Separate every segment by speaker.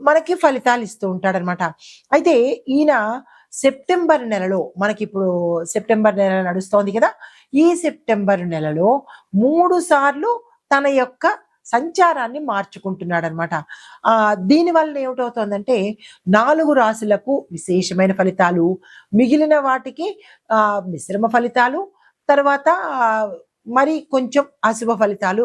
Speaker 1: మనకి ఫలితాలు ఇస్తూ ఉంటాడనమాట. అయితే ఈయన సెప్టెంబర్ నెలలో మనకి ఇప్పుడు సెప్టెంబర్ నెల నడుస్తోంది కదా ఈ సెప్టెంబర్ నెలలో మూడు సార్లు తన యొక్క సంచారాన్ని మార్చుకుంటున్నాడు అనమాట ఆ దీని వలన ఏమిటవుతుందంటే నాలుగు రాశులకు విశేషమైన ఫలితాలు మిగిలిన వాటికి ఆ మిశ్రమ ఫలితాలు తర్వాత మరి కొంచెం అశుభ ఫలితాలు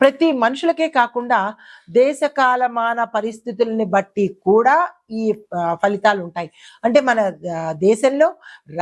Speaker 1: ప్రతి మనుషులకే కాకుండా దేశకాలమాన పరిస్థితుల్ని బట్టి కూడా ఈ ఫలితాలు ఉంటాయి అంటే మన దేశంలో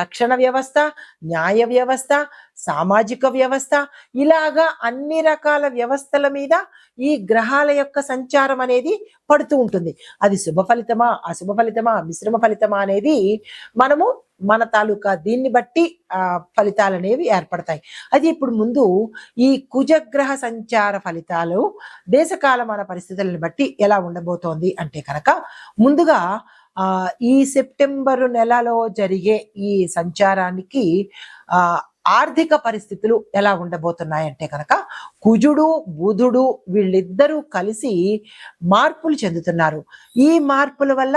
Speaker 1: రక్షణ వ్యవస్థ న్యాయ వ్యవస్థ సామాజిక వ్యవస్థ ఇలాగా అన్ని రకాల వ్యవస్థల మీద ఈ గ్రహాల యొక్క సంచారం అనేది పడుతూ ఉంటుంది. అది శుభ ఫలితమా అశుభ ఫలితమా మిశ్రమ ఫలితమా అనేది మనము మన తాలూకా దీన్ని బట్టి ఆ ఫలితాలు అనేవి ఏర్పడతాయి. అది ఇప్పుడు ముందు ఈ కుజగ్రహ సంచార ఫలితాలు దేశకాలమాన పరిస్థితులను బట్టి ఎలా ఉండబోతోంది అంటే కనుక ముందుగా ఆ ఈ సెప్టెంబరు నెలలో జరిగే ఈ సంచారానికి ఆ ఆర్థిక పరిస్థితులు ఎలా ఉండబోతున్నాయంటే కనుక కుజుడు బుధుడు వీళ్ళిద్దరూ కలిసి మార్పులు చెందుతున్నారు. ఈ మార్పుల వల్ల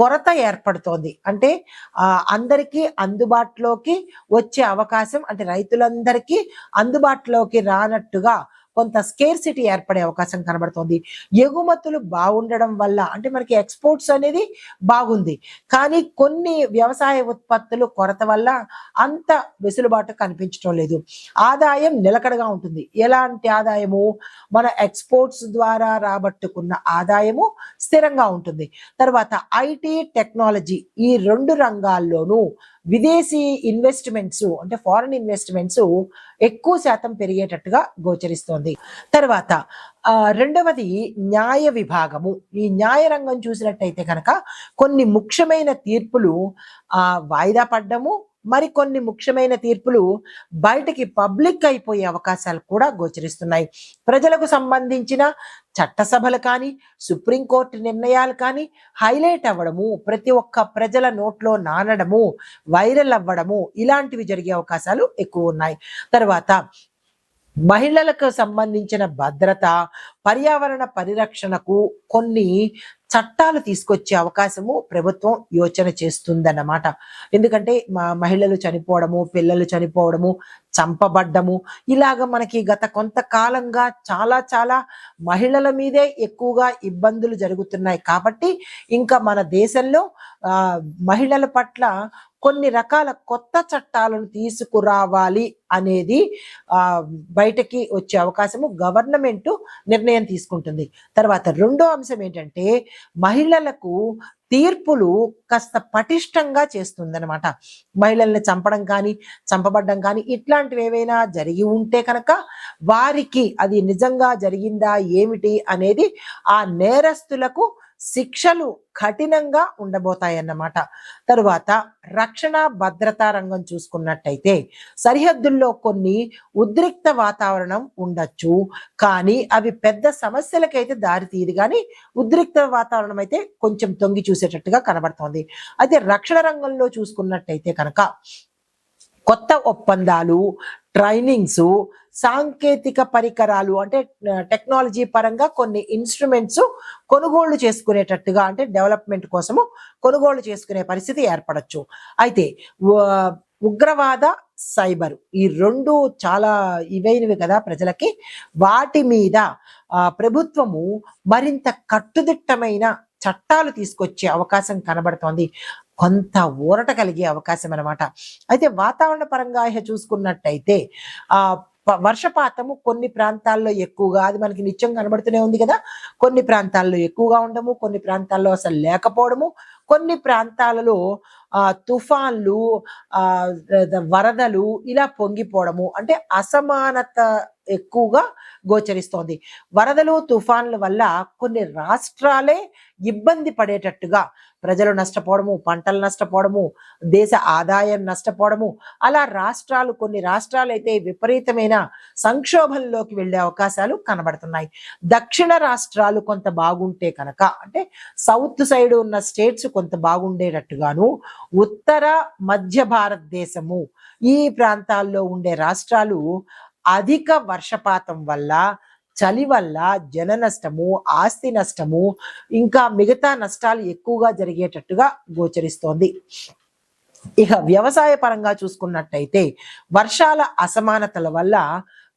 Speaker 1: కొరత ఏర్పడుతోంది. అంటే అందరికీ అందుబాటులోకి వచ్చే అవకాశం అంటే రైతులందరికీ అందుబాటులోకి రానట్టుగా కొంత స్కేర్సిటీ ఏర్పడే అవకాశం కనబడుతోంది. ఎగుమతులు బాగుండడం వల్ల అంటే మనకి ఎక్స్పోర్ట్స్ అనేది బాగుంది. కానీ కొన్ని వ్యవసాయ ఉత్పత్తులు కొరత వల్ల అంత వెసులుబాటు కనిపించడం లేదు. ఆదాయం నిలకడగా ఉంటుంది. ఎలాంటి ఆదాయము? మన ఎక్స్పోర్ట్స్ ద్వారా రాబట్టుకున్న ఆదాయము స్థిరంగా ఉంటుంది. తర్వాత ఐటీ టెక్నాలజీ ఈ రెండు రంగాల్లోనూ విదేశీ ఇన్వెస్ట్మెంట్స్ అంటే ఫారిన్ ఇన్వెస్ట్మెంట్స్ ఎక్కువ శాతం పెరిగేటట్టుగా గోచరిస్తోంది. తర్వాత రెండవది న్యాయ విభాగము. ఈ న్యాయ రంగం చూసినట్టయితే కనుక కొన్ని ముఖ్యమైన తీర్పులు వాయిదా పడ్డము మరికొన్ని ముఖ్యమైన తీర్పులు బయటికి పబ్లిక్ అయిపోయే అవకాశాలు కూడా గోచరిస్తున్నాయి. ప్రజలకు సంబంధించిన చట్టసభలు కానీ సుప్రీంకోర్టు నిర్ణయాలు కానీ హైలైట్ అవ్వడము ప్రతి ఒక్క ప్రజల నోట్లో నానడము వైరల్ అవ్వడము ఇలాంటివి జరిగే అవకాశాలు ఎక్కువ ఉన్నాయి. తర్వాత మహిళలకు సంబంధించిన భద్రత పర్యావరణ పరిరక్షణకు కొన్ని చట్టాలు తీసుకొచ్చే అవకాశము ప్రభుత్వం యోచన చేస్తుందన్నమాట. ఎందుకంటే మా మహిళలు చనిపోవడము పిల్లలు చనిపోవడము చంపబడ్డము ఇలాగ మనకి గత కొంతకాలంగా చాలా చాలా మహిళల మీదే ఎక్కువగా ఇబ్బందులు జరుగుతున్నాయి. కాబట్టి ఇంకా మన దేశంలో మహిళల పట్ల కొన్ని రకాల కొత్త చట్టాలను తీసుకురావాలి అనేది బయటకి వచ్చే అవకాశము గవర్నమెంట్ నిర్ణయం తీసుకుంటుంది. తర్వాత రెండో అంశం ఏంటంటే మహిళలకు తీర్పులు కాస్త పటిష్టంగా చేస్తుందనమాట మహిళల్ని చంపడం కానీ చంపబడ్డం కానీ ఇట్లాంటివి ఏవైనా జరిగి ఉంటే కనుక వారికి అది నిజంగా జరిగిందా ఏమిటి అనేది ఆ నేరస్తులకు శిక్షలు కఠినంగా ఉండబోతాయన్నమాట. తరువాత రక్షణ భద్రతా రంగం చూసుకున్నట్టయితే సరిహద్దుల్లో కొన్ని ఉద్రిక్త వాతావరణం ఉండొచ్చు. కానీ అవి పెద్ద సమస్యలకైతే దారి తీయదు. కానీ ఉద్రిక్త వాతావరణం అయితే కొంచెం తొంగి చూసేటట్టుగా కనబడుతోంది. అయితే రక్షణ రంగంలో చూసుకున్నట్టయితే కనుక కొత్త ఒప్పందాలు ట్రైనింగ్స్ సాంకేతిక పరికరాలు అంటే టెక్నాలజీ పరంగా కొన్ని ఇన్స్ట్రుమెంట్స్ కొనుగోళ్ళు చేసుకునేటట్టుగా అంటే డెవలప్మెంట్ కోసము కొనుగోళ్ళు చేసుకునే పరిస్థితి ఏర్పడచ్చు. అయితే ఉగ్రవాద సైబర్ ఈ రెండు చాలా ఇవైనవి కదా ప్రజలకి. వాటి మీద ప్రభుత్వము మరింత కట్టుదిట్టమైన చట్టాలు తీసుకొచ్చే అవకాశం కనబడుతోంది. కొంత ఊరట కలిగే అవకాశం అన్నమాట అయితే వాతావరణ పరంగా ఇహ చూసుకున్నట్టయితే ఆ వర్షపాతము కొన్ని ప్రాంతాల్లో ఎక్కువగా అది మనకి నిత్యం కనబడుతూనే ఉంది కదా కొన్ని ప్రాంతాల్లో ఎక్కువగా ఉండము కొన్ని ప్రాంతాల్లో అసలు లేకపోవడము కొన్ని ప్రాంతాలలో ఆ తుఫాన్లు ఆ వరదలు ఇలా పొంగిపోవడము అంటే అసమానత ఎక్కువగా గోచరిస్తోంది. వరదలు తుఫాన్ల వల్ల కొన్ని రాష్ట్రాలే ఇబ్బంది పడేటట్టుగా ప్రజలు నష్టపోవడము పంటలు నష్టపోవడము దేశ ఆదాయం నష్టపోవడము అలా రాష్ట్రాలు కొన్ని రాష్ట్రాలు అయితే విపరీతమైన సంక్షోభంలోకి వెళ్ళే అవకాశాలు కనబడుతున్నాయి. దక్షిణ రాష్ట్రాలు కొంత బాగుంటే కనుక అంటే సౌత్ సైడ్ ఉన్న స్టేట్స్ కొంత బాగుండేటట్టుగాను ఉత్తర మధ్య భారతదేశము ఈ ప్రాంతాల్లో ఉండే రాష్ట్రాలు అధిక వర్షపాతం వల్ల చలి వల్ల జన నష్టము ఆస్తి నష్టము ఇంకా మిగతా నష్టాలు ఎక్కువగా జరిగేటట్టుగా గోచరిస్తోంది. ఇక వ్యవసాయ పరంగా చూసుకున్నట్టయితే వర్షాల అసమానతల వల్ల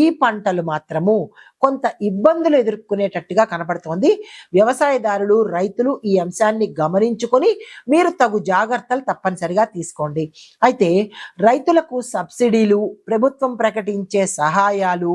Speaker 1: ఈ పంటలు మాత్రము కొంత ఇబ్బందులు ఎదుర్కొనేటట్టుగా కనపడుతోంది. వ్యవసాయదారులు రైతులు ఈ అంశాన్ని గమనించుకొని మీరు తగు జాగ్రత్తలు తప్పనిసరిగా తీసుకోండి. అయితే రైతులకు సబ్సిడీలు ప్రభుత్వం ప్రకటించే సహాయాలు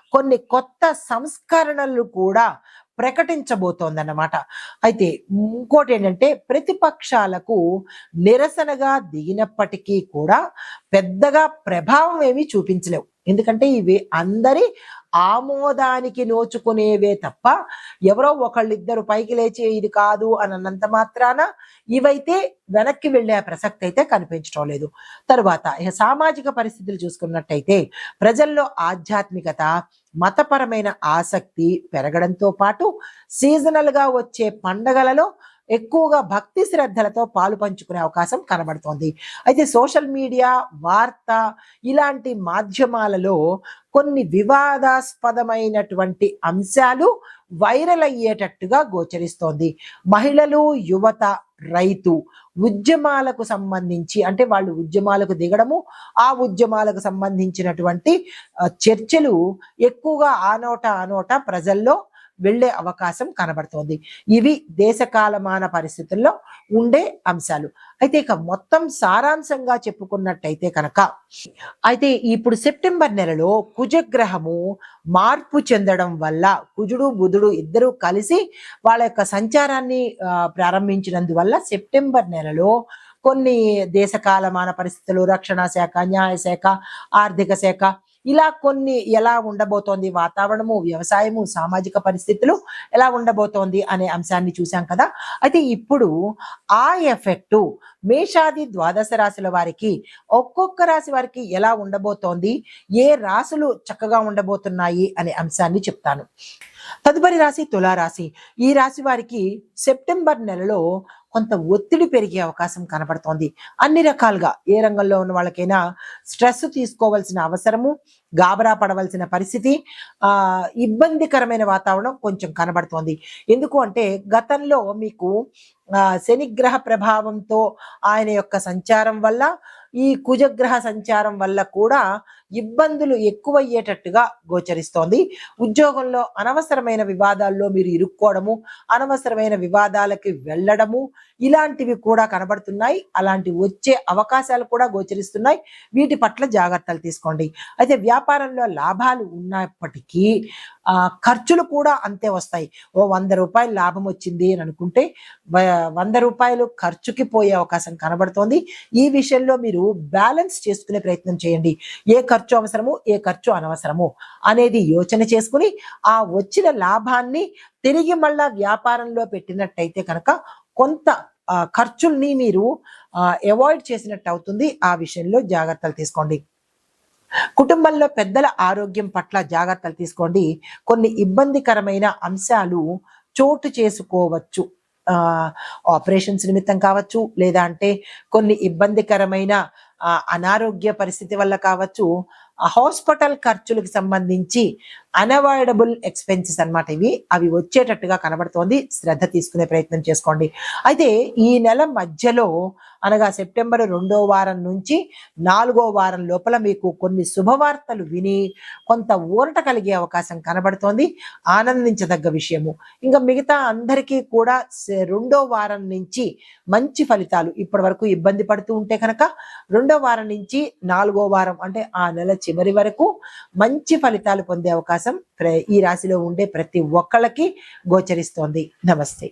Speaker 1: కొన్ని కొత్త సంస్కరణలు కూడా ప్రకటించబోతోందన్నమాట. అయితే ఇంకోటి ఏంటంటే ప్రతిపక్షాలకు నిరసనగా దిగినప్పటికీ కూడా పెద్దగా ప్రభావం ఏమీ చూపించలేవు. ఎందుకంటే ఇవి అందరి ఆమోదానికి నోచుకునేవే తప్ప ఎవరో ఒకళ్ళిద్దరు పైకి లేచి ఇది కాదు అని అన్నంత మాత్రాన ఇవైతే వెనక్కి వెళ్ళే ప్రసక్తి అయితే కనిపించడం లేదు. తరువాత ఇక సామాజిక పరిస్థితులు చూసుకున్నట్టయితే ప్రజల్లో ఆధ్యాత్మికత మతపరమైన ఆసక్తి పెరగడంతో పాటు సీజనల్గా వచ్చే పండగలలో ఎక్కువగా భక్తి శ్రద్ధలతో పాలు పంచుకునే అవకాశం కనబడుతోంది. అయితే సోషల్ మీడియా వార్త ఇలాంటి మాధ్యమాలలో కొన్ని వివాదాస్పదమైనటువంటి అంశాలు వైరల్ అయ్యేటట్టుగా గోచరిస్తోంది. మహిళలు యువత రైతు ఉద్యమాలకు సంబంధించి అంటే వాళ్ళు ఉద్యమాలకు దిగడము ఆ ఉద్యమాలకు సంబంధించినటువంటి చర్చలు ఎక్కువగా ఆనోట ఆనోట ప్రజల్లో వెళ్ళే అవకాశం కనబడుతోంది. ఇవి దేశకాలమాన పరిస్థితుల్లో ఉండే అంశాలు. అయితే ఇక మొత్తం సారాంశంగా చెప్పుకున్నట్టయితే కనుక అయితే ఇప్పుడు సెప్టెంబర్ నెలలో కుజగ్రహము మార్పు చెందడం వల్ల కుజుడు బుధుడు ఇద్దరు కలిసి వాళ్ళ యొక్క సంచారాన్ని ప్రారంభించినందువల్ల సెప్టెంబర్ నెలలో కొన్ని దేశకాలమాన పరిస్థితులు రక్షణ శాఖ న్యాయశాఖ ఆర్థిక శాఖ ఇలా కొన్ని ఎలా ఉండబోతోంది వాతావరణము వ్యవసాయము సామాజిక పరిస్థితులు ఎలా ఉండబోతోంది అనే అంశాన్ని చూసాం కదా. అయితే ఇప్పుడు ఆ ఎఫెక్టు మేషాది ద్వాదశ రాశుల వారికి ఒక్కొక్క రాశి వారికి ఎలా ఉండబోతోంది ఏ రాశులు చక్కగా ఉండబోతున్నాయి అనే అంశాన్ని చెప్తాను. తదుపరి రాశి తులారాశి. ఈ రాశి వారికి సెప్టెంబర్ నెలలో కొంత ఒత్తిడి పెరిగే అవకాశం కనబడుతోంది. అన్ని రకాలుగా ఏ రంగంలో ఉన్న వాళ్ళకైనా స్ట్రెస్ తీసుకోవాల్సిన అవసరము గాబరా పడవలసిన పరిస్థితి ఆ ఇబ్బందికరమైన వాతావరణం కొంచెం కనబడుతోంది. ఎందుకు అంటే గతంలో మీకు శనిగ్రహ ప్రభావంతో ఆయన యొక్క సంచారం వల్ల ఈ కుజగ్రహ సంచారం వల్ల కూడా ఇబ్బందులు ఎక్కువయ్యేటట్టుగా గోచరిస్తోంది. ఉద్యోగంలో అనవసరమైన వివాదాల్లో మీరు ఇరుక్కోవడము అనవసరమైన వివాదాలకి వెళ్ళడము ఇలాంటివి కూడా కనబడుతున్నాయి. అలాంటి వచ్చే అవకాశాలు కూడా గోచరిస్తున్నాయి. వీటి పట్ల జాగ్రత్తలు తీసుకోండి. అయితే వ్యాపారంలో లాభాలు ఉన్నప్పటికీ ఆ ఖర్చులు కూడా అంతే వస్తాయి. ఓ వంద రూపాయలు లాభం వచ్చింది అని అనుకుంటే వంద రూపాయలు ఖర్చుకి పోయే అవకాశం కనబడుతోంది. ఈ విషయంలో మీరు బ్యాలెన్స్ చేసుకునే ప్రయత్నం చేయండి. ఏ ఖర్చు అవసరము ఏ ఖర్చు అనవసరము అనేది యోచన చేసుకుని ఆ వచ్చిన లాభాన్ని తిరిగి మళ్ళా వ్యాపారంలో పెట్టినట్టయితే కనుక కొంత ఖర్చుల్ని మీరు అవాయిడ్ చేసినట్టు అవుతుంది ఆ విషయంలో జాగ్రత్తలు తీసుకోండి. కుటుంబంలో పెద్దల ఆరోగ్యం పట్ల జాగ్రత్తలు తీసుకోండి. కొన్ని ఇబ్బందికరమైన అంశాలు చోటు చేసుకోవచ్చు. ఆపరేషన్స్ నిమిత్తం కావచ్చు లేదా అంటే కొన్ని ఇబ్బందికరమైన అనారోగ్య పరిస్థితి వల్ల కావచ్చు. హాస్పిటల్ ఖర్చులకు సంబంధించి అన్అవాయిడబుల్ ఎక్స్పెన్సెస్ అన్నమాట ఇవి. అవి వచ్చేటట్టుగా కనబడుతోంది. శ్రద్ధ తీసుకునే ప్రయత్నం చేసుకోండి. అయితే ఈ నెల మధ్యలో అనగా సెప్టెంబర్ రెండో వారం నుంచి నాలుగో వారం లోపల మీకు కొన్ని శుభవార్తలు విని కొంత ఊరట కలిగే అవకాశం కనబడుతోంది. ఆనందించదగ్గ విషయము. ఇంకా మిగతా అందరికీ కూడా రెండో వారం నుంచి మంచి ఫలితాలు ఇప్పటి వరకు ఇబ్బంది పడుతూ ఉంటే కనుక రెండో వారం నుంచి నాలుగో వారం అంటే ఆ నెల చివరి వరకు మంచి ఫలితాలు పొందే అవకాశం ప్ర- ఈ రాశిలో ఉండే ప్రతి ఒక్కళ్ళకి గోచరిస్తోంది. నమస్తే.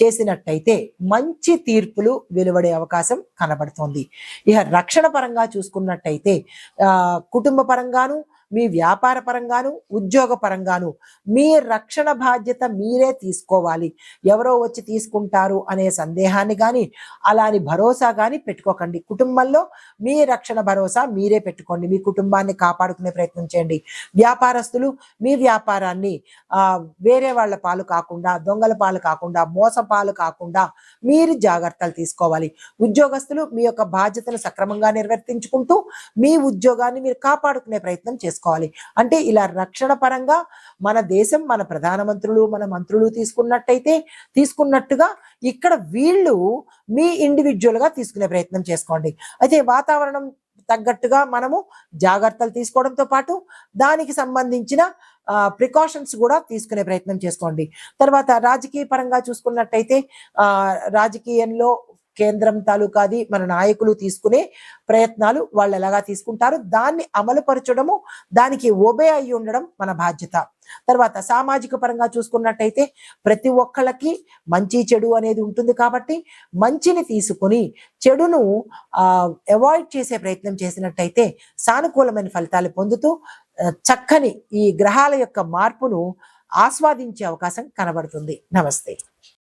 Speaker 1: చేసినట్టయితే మంచి తీర్పులు వెలువడే అవకాశం కనబడుతోంది. ఇక రక్షణ పరంగా చూసుకున్నట్టయితే కుటుంబ పరంగాను మీ వ్యాపార పరంగాను ఉద్యోగ పరంగాను మీ రక్షణ బాధ్యత మీరే తీసుకోవాలి. ఎవరో వచ్చి తీసుకుంటారు అనే సందేహాన్ని కానీ అలాని భరోసా కానీ పెట్టుకోకండి. కుటుంబంలో మీ రక్షణ భరోసా మీరే పెట్టుకోండి. మీ కుటుంబాన్ని కాపాడుకునే ప్రయత్నం చేయండి. వ్యాపారస్తులు మీ వ్యాపారాన్ని వేరే వాళ్ళ పాలు కాకుండా దొంగల పాలు కాకుండా మోసం పాలు కాకుండా మీరు జాగ్రత్తలు తీసుకోవాలి. ఉద్యోగస్తులు మీ యొక్క బాధ్యతను సక్రమంగా నిర్వర్తించుకుంటూ మీ ఉద్యోగాన్ని మీరు కాపాడుకునే ప్రయత్నం చేసుకోవాలి. అంటే ఇలా రక్షణ పరంగా మన దేశం మన ప్రధానమంత్రులు మన మంత్రులు తీసుకున్నట్టయితే తీసుకున్నట్టుగా ఇక్కడ వీళ్ళు మీ ఇండివిజువల్గా తీసుకునే ప్రయత్నం చేసుకోండి. అయితే వాతావరణం తగ్గట్టుగా మనము జాగ్రత్తలు తీసుకోవడంతో పాటు దానికి సంబంధించిన ప్రికాషన్స్ కూడా తీసుకునే ప్రయత్నం చేసుకోండి. తర్వాత రాజకీయ పరంగా చూసుకున్నట్టయితే ఆ రాజకీయంలో కేంద్రం తాలూకాది మన నాయకులు తీసుకునే ప్రయత్నాలు వాళ్ళు ఎలాగా తీసుకుంటారు దాన్ని అమలుపరచడము దానికి ఒబే అయి ఉండడం మన బాధ్యత. తర్వాత సామాజిక పరంగా చూసుకున్నట్టయితే ప్రతి ఒక్కళ్ళకి మంచి చెడు అనేది ఉంటుంది కాబట్టి మంచిని తీసుకుని చెడును అవాయిడ్ చేసే ప్రయత్నం చేసినట్టయితే సానుకూలమైన ఫలితాలు పొందుతూ చక్కని ఈ గ్రహాల యొక్క మార్పును ఆస్వాదించే అవకాశం కనబడుతుంది. నమస్తే.